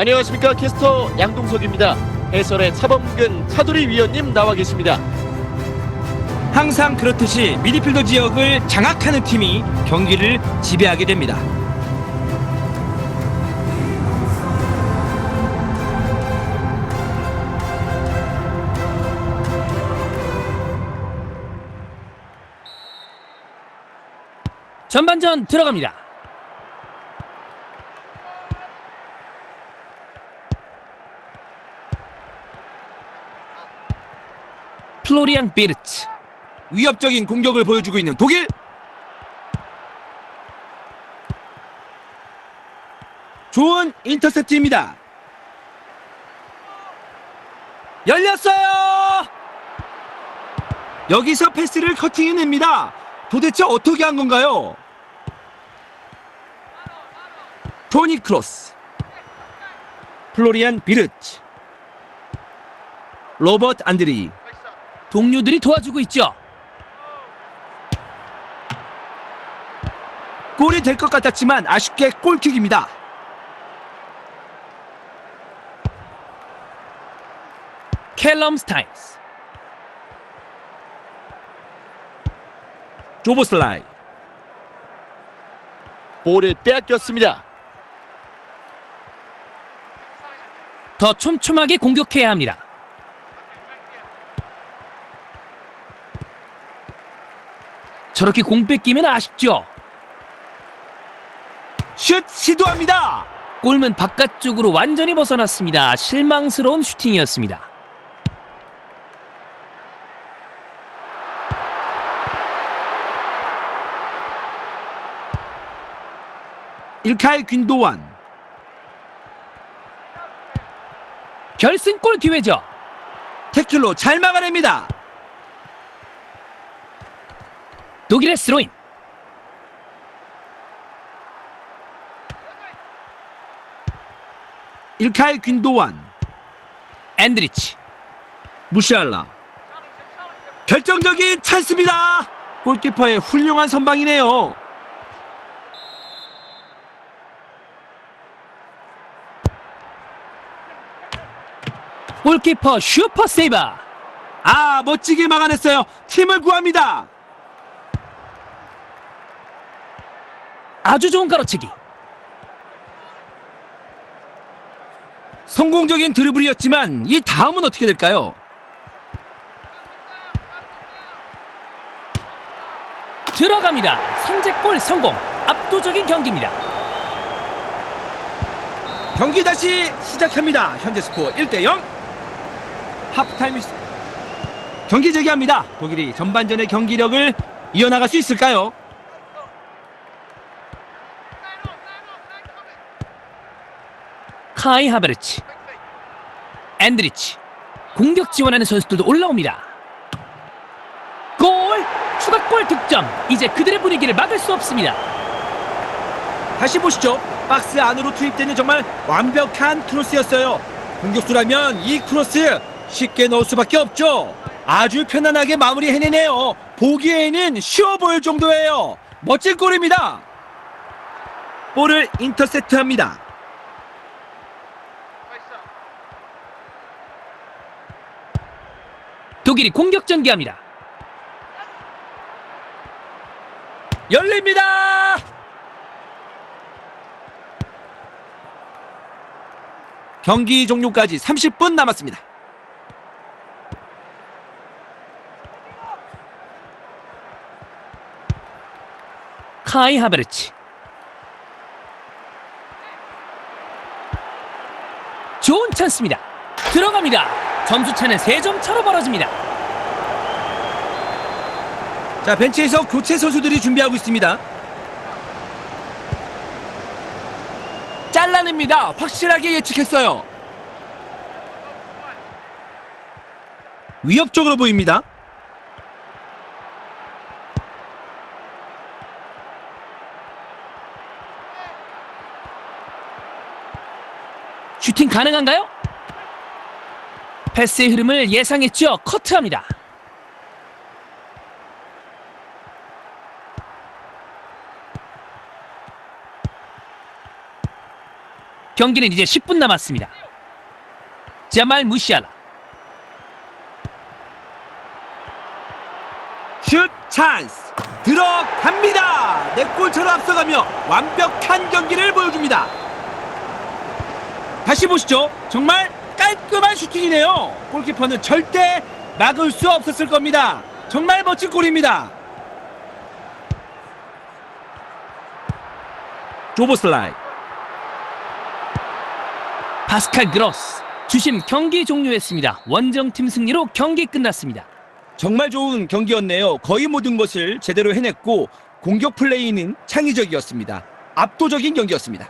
안녕하십니까 캐스터 양동석입니다. 해설의 차범근 차두리 위원님 나와 계십니다. 항상 그렇듯이 미드필더 지역을 장악하는 팀이 경기를 지배하게 됩니다. 전반전 들어갑니다. 플로리안 비르츠 위협적인 공격을 보여주고 있는 독일. 좋은 인터셉트입니다. 열렸어요. 여기서 패스를 커팅해냅니다. 도대체 어떻게 한 건가요? 토니 크로스, 플로리안 비르츠, 로버트 안드리, 동료들이 도와주고 있죠. 골이 될 것 같았지만 아쉽게 골킥입니다. 캘럼 스타인스 조보슬라이 볼을 빼앗겼습니다. 더 촘촘하게 공격해야 합니다. 저렇게 공 뺏기면 아쉽죠. 슛 시도합니다. 골문 바깥쪽으로 완전히 벗어났습니다. 실망스러운 슈팅이었습니다. 일카이 균도완 결승골 기회죠. 태클로 잘 막아냅니다. 독일의 스로인 일카이 균도완 앤드리치 무시할라 결정적인 찬스입니다. 골키퍼의 훌륭한 선방이네요. 골키퍼 슈퍼 세이버 아 멋지게 막아냈어요. 팀을 구합니다. 아주 좋은 가로채기 성공적인 드리블이었지만 이 다음은 어떻게 될까요? 들어갑니다. 선제골 성공 압도적인 경기입니다. 경기 다시 시작합니다. 현재 스코어 1대 0. 하프타임 시- 경기 재개합니다. 독일이 전반전의 경기력을 이어나갈 수 있을까요? 카이 하베르치 앤드리치 공격 지원하는 선수들도 올라옵니다. 골! 추가골 득점 이제 그들의 분위기를 막을 수 없습니다. 다시 보시죠. 박스 안으로 투입되는 정말 완벽한 크로스였어요. 공격수라면 이 크로스 쉽게 넣을 수밖에 없죠. 아주 편안하게 마무리 해내네요. 보기에는 쉬워 보일 정도예요. 멋진 골입니다. 볼을 인터셉트합니다. 독일이 공격 전개합니다. 열립니다. 경기 종료까지 30분 남았습니다. 카이 하베르치 좋은 찬스입니다. 들어갑니다. 점수 차는 3점 차로 벌어집니다. 자, 벤치에서 교체 선수들이 준비하고 있습니다. 잘라냅니다. 확실하게 예측했어요. 위협적으로 보입니다. 슈팅 가능한가요? 패스의 흐름을 예상했죠. 커트합니다. 경기는 이제 10분 남았습니다. 자말 무시알라. 슛 찬스 들어갑니다. 내 골차로 앞서가며 완벽한 경기를 보여줍니다. 다시 보시죠. 정말 깔끔한 슈팅이네요. 골키퍼는 절대 막을 수 없었을 겁니다. 정말 멋진 골입니다. 조보슬라이 파스칼 그로스. 주심 경기 종료했습니다. 원정팀 승리로 경기 끝났습니다. 정말 좋은 경기였네요. 거의 모든 것을 제대로 해냈고 공격 플레이는 창의적이었습니다. 압도적인 경기였습니다.